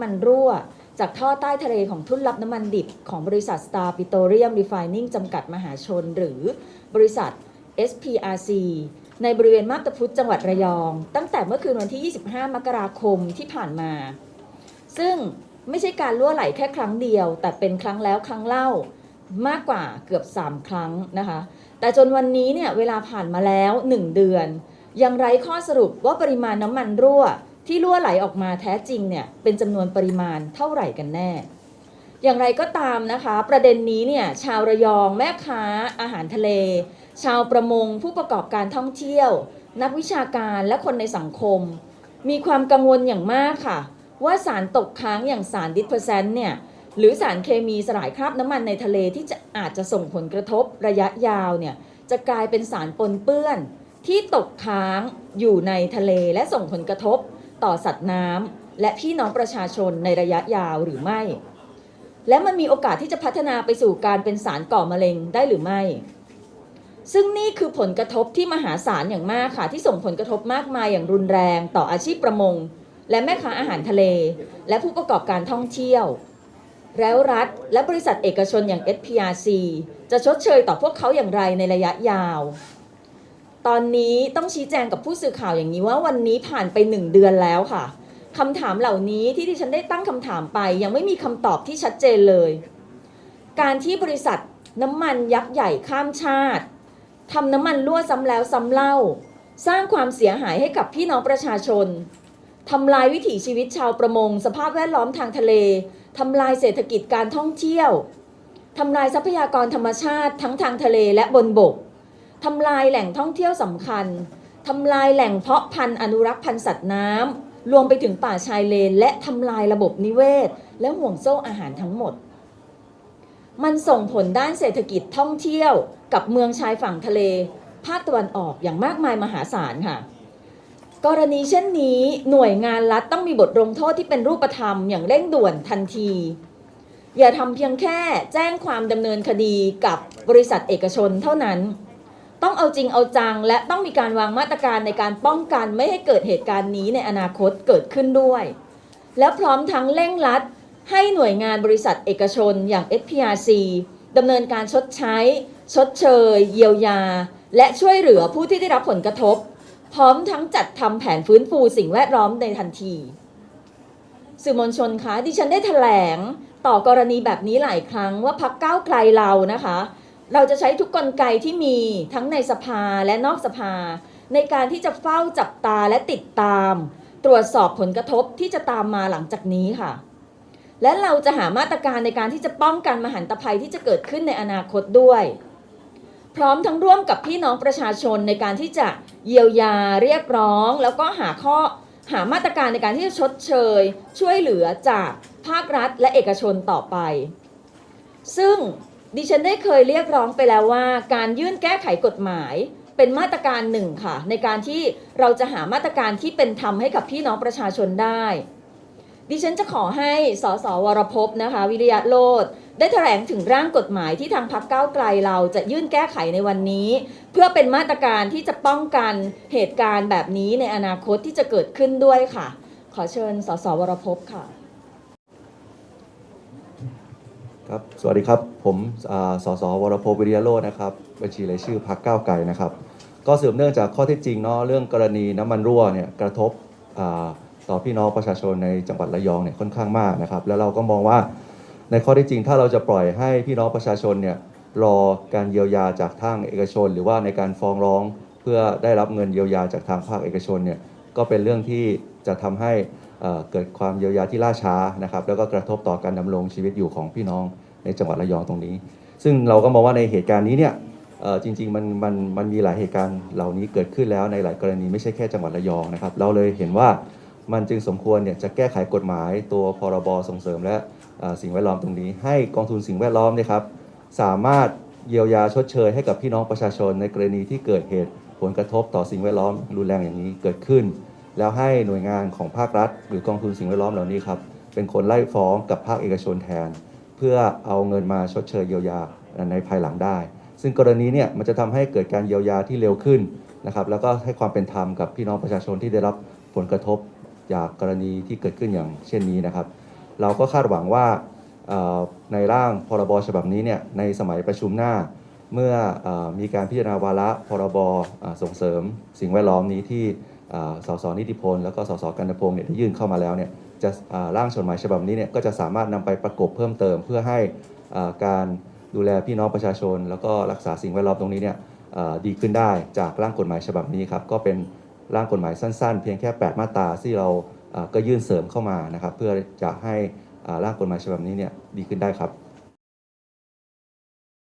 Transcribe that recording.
ำมันรั่ว จากท่อใต้ทะเลของทุ่นรับน้ำมันดิบ ของบริษัท Star Petroleum Refining จำกัดมหาชน หรือบริษัท SPRC ในบริเวณมาบตาพุธจังหวัดระยอง ตั้งแต่เมื่อคืนวันที่ 25 มกราคมที่ผ่านมา ซึ่งไม่ใช่การรั่วไหลแค่ครั้งเดียว แต่เป็นครั้งแล้วครั้งเล่ามากกว่าเกือบ 3 ครั้งนะคะ แต่จนวันนี้เนี่ยเวลาผ่านมาแล้ว 1 เดือน ยังไร้ข้อสรุปว่าปริมาณน้ำมันรั่ว ที่รั่วไหลออกมาแท้จริงเนี่ยเป็นจำนวนปริมาณเท่าไหร่กันแน่ อย่างไรก็ตามนะคะ ประเด็นนี้เนี่ยชาวระยองแม่ค้าอาหารทะเล ชาวประมงผู้ประกอบการท่องเที่ยว นักวิชาการและคนในสังคม มีความกังวลอย่างมากค่ะ ว่าสารตกค้างอย่างสารดิสเพอร์เซนต์เนี่ยหรือสารเคมีสลายคราบน้ำมันในทะเลที่จะอาจจะส่งผลกระทบระยะยาวเนี่ยจะกลายเป็นสารปนเปื้อนที่ตกค้างอยู่ในทะเลและส่งผลกระทบ ต่อสัตว์น้ำและพี่น้องประชาชนในระยะยาวหรือไม่ และมันมีโอกาสที่จะพัฒนาไปสู่การเป็นสารก่อมะเร็งได้หรือไม่ ซึ่งนี่คือผลกระทบที่มหาศาลอย่างมากค่ะ ที่ส่งผลกระทบมากมายอย่างรุนแรงต่ออาชีพประมง และแม่ค้าอาหารทะเล และผู้ประกอบการท่องเที่ยวแล้วรัฐและบริษัทเอกชนอย่าง SPRC จะชดเชยต่อพวกเขาอย่างไรในระยะยาว ตอนนี้ต้องชี้แจงกับผู้สื่อข่าวอย่างนี้ว่าวันนี้ผ่านไปหนึ่งเดือนแล้วค่ะคำถามเหล่านี้ที่ดิฉันได้ตั้งคำถามไป ยังไม่มีคำตอบที่ชัดเจนเลย การที่บริษัทน้ำมันยักษ์ใหญ่ข้ามชาติทำน้ำมันรั่วซ้ำแล้วซ้ำเล่า สร้างความเสียหายให้กับพี่น้องประชาชนทำลายวิถีชีวิตชาวประมง สภาพแวดล้อมทางทะเลทำลายเศรษฐกิจการท่องเที่ยวทำลายทรัพยากรธรรมชาติทั้งทางทะเลและบนบก ทำลายแหล่งท่องเที่ยวสำคัญทำลายแหล่งเพาะพันธุ์อนุรักษ์พันธุ์สัตว์น้ำรวมไปถึงป่าชายเลน และทำลายระบบนิเวศ และห่วงโซ่อาหารทั้งหมด มันส่งผลด้านเศรษฐกิจท่องเที่ยวกับเมืองชายฝั่งทะเล ภาคตะวันออกอย่างมากมายมหาศาลค่ะ กรณีเช่นนี้หน่วยงานรัฐต้องมีบทลงโทษที่เป็นรูปธรรมอย่างเร่งด่วนทันที อย่าทำเพียงแค่แจ้งความดำเนินคดีกับบริษัทเอกชนเท่านั้น ต้องเอาจริงเอาจัง และต้องมีการวางมาตรการในการป้องกันไม่ให้เกิดเหตุการณ์นี้ในอนาคตเกิดขึ้นด้วย และพร้อมทั้งเร่งรัด ให้หน่วยงานบริษัทเอกชนอย่าง SPRC ดำเนินการชดใช้ ชดเชย เยียวยา และช่วยเหลือผู้ที่ได้รับผลกระทบ พร้อมทั้งจัดทำแผนฟื้นฟูสิ่งแวดล้อมในทันที สื่อมวลชนคะดิฉันได้แถลงต่อกรณีแบบนี้หลายครั้งว่าพักก้าวไกลเรานะคะ เราจะใช้ทุกกลไกที่มีทั้งในสภาและนอกสภา ในการที่จะเฝ้าจับตาและติดตาม ตรวจสอบผลกระทบที่จะตามมาหลังจากนี้ค่ะ และเราจะหามาตรการในการที่จะป้องกันมหันตภัยที่จะเกิดขึ้นในอนาคตด้วย พร้อมทั้งร่วมกับพี่น้องประชาชนในการที่จะเยียวยาเรียกร้อง แล้วก็หาข้อหามาตรการในการที่จะชดเชย ช่วยเหลือจากภาครัฐและเอกชนต่อไป ซึ่ง ดิฉันได้เคยเรียกร้องไปแล้วว่า การยื่นแก้ไขกฎหมายเป็นมาตรการหนึ่งค่ะ ในการที่เราจะหามาตรการที่เป็นธรรมให้กับพี่น้องประชาชนได้ ดิฉันจะขอให้สสวรพนะคะ วิริยะโลดได้แถลงถึงร่างกฎหมายที่ทางพักเก้าวไกลเราจะยื่นแก้ไขในวันนี้ เพื่อเป็นมาตรการที่จะป้องกันเหตุการณ์แบบนี้ในอนาคตที่จะเกิดขึ้นด้วยค่ะ ขอเชิญสสวรพค่ะ ครับสวัสดีครับ ผมอ่าสสวรพวิริยโรจน์นะครับบัญชีรายชื่อพักก้าวไกลนะครับ ก็สืบเนื่องจากข้อเท็จจริงเนาะเรื่องกรณีน้ำมันรั่วเนี่ยกระทบต่อพี่น้องประชาชนในจังหวัดระยองเนี่ยค่อนข้างมากนะครับแล้วเราก็มองว่าในข้อเท็จจริงถ้าเราจะปล่อยให้พี่น้องประชาชนเนี่ยรอการเยียวยาจากทางเอกชน หรือว่าในการฟ้องร้องเพื่อได้รับเงินเยียวยาจากทางภาคเอกชนเนี่ยก็เป็นเรื่องที่จะทำให้เกิดความเยียวยาที่ล่าช้านะครับแล้วก็กระทบต่อการดำรงชีวิตอยู่ของพี่น้อง ในจังหวัดระยองตรงนี้ ซึ่งเราก็มองว่าในเหตุการณ์นี้เนี่ยจริงๆมันมันมันมีหลายเหตุการณ์เหล่านี้เกิดขึ้นแล้วในหลายกรณีไม่ใช่แค่จังหวัดระยองนะครับ เราเลยเห็นว่ามันจึงสมควรเนี่ยจะแก้ไขกฎหมายตัวพรบส่งเสริม และสิ่งแวดล้อมตรงนี้ ให้กองทุนสิ่งแวดล้อมนี่ยครับสามารถเยียวยาชดเชยให้กับพี่น้องประชาชน ในกรณีที่เกิดเหตุผลกระทบต่อสิ่งแวดล้อมรุนแรงอย่างนี้เกิดขึ้น แล้วให้หน่วยงานของภาครัฐ หรือกองทุนสิ่งแวดล้อมเหล่านี้ครับเป็นคนไล่ฟ้องกับภาคเอกชนแทน เพื่อเอาเงินมาชดเชยเยียวยาในภายหลังได้ ซึ่งกรณีเนี่ยมันจะทำให้เกิดการเยียวยาที่เร็วขึ้นนะครับแล้วก็ให้ความเป็นธรรมกับพี่น้องประชาชนที่ได้รับผลกระทบจากกรณีที่เกิดขึ้นอย่างเช่นนี้นะครับ เราก็คาดหวังว่าในร่างพรบฉบับนี้เนี่ยในสมัยประชุมหน้า เมื่ออมีการพิจารณาวาระพรบส่งเสริม สิ่งแวดล้อมนี้ที่สสนิติพล แล้วก็สสกันพงศ์เนี่ยได้ยื่นเข้ามาแล้วเนี่ย จะร่างกฎหมายฉบับนี้เนี่ยก็จะสามารถนำไปประกบเพิ่มเติม เพื่อให้การดูแลพี่น้องประชาชน แล้วก็รักษาสิ่งแวดล้อมตรงนี้เนี่ยดีขึ้นได้จากร่างกฎหมายฉบับนี้ครับก็เป็นร่างกฎหมายสั้นๆ เพียงแค่ 8 มาตราที่เราก็ยื่นเสริมเข้ามานะครับ เพื่อจะให้ร่างกฎหมายฉบับนี้เนี่ยดีขึ้นได้ครับ